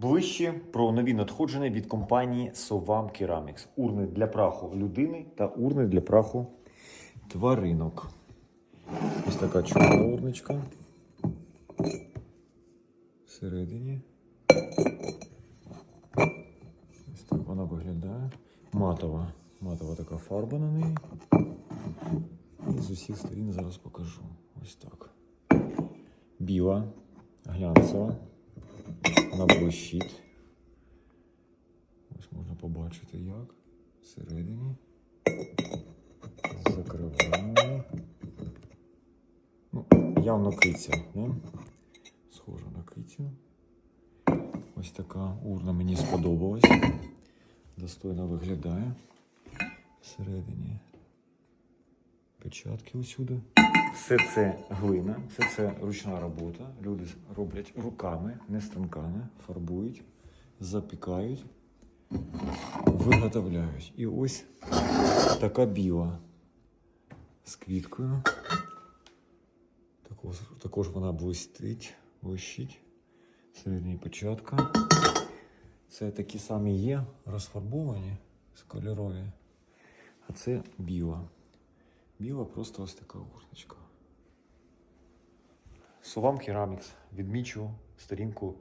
Ближче про нові надходження від компанії Sovam Ceramics. Урни для праху людини та урни для праху тваринок. Ось така чорна урничка. Всередині. Ось так вона виглядає. Матова. Матова така фарба на неї. І з усіх сторін зараз покажу. Ось так. Біла, глянцева. Вона блищить. Ось можна побачити як. Всередині. Закриваємо. Ну, явно киця, не? Схожа на кицю. Ось така урна мені сподобалась. Достойно виглядає. Всередині печатки усюди. Все це глина, все це ручна робота. Люди роблять руками, не станками, фарбують, запікають, виготовляють. І ось така біла з квіткою. Також, також вона блистить, блищить. Середній початка. Це такі самі є, розфарбовані, з кольорові. А це біла. Біла просто ось така урночка. Совам Керамікс. Відмічу сторінку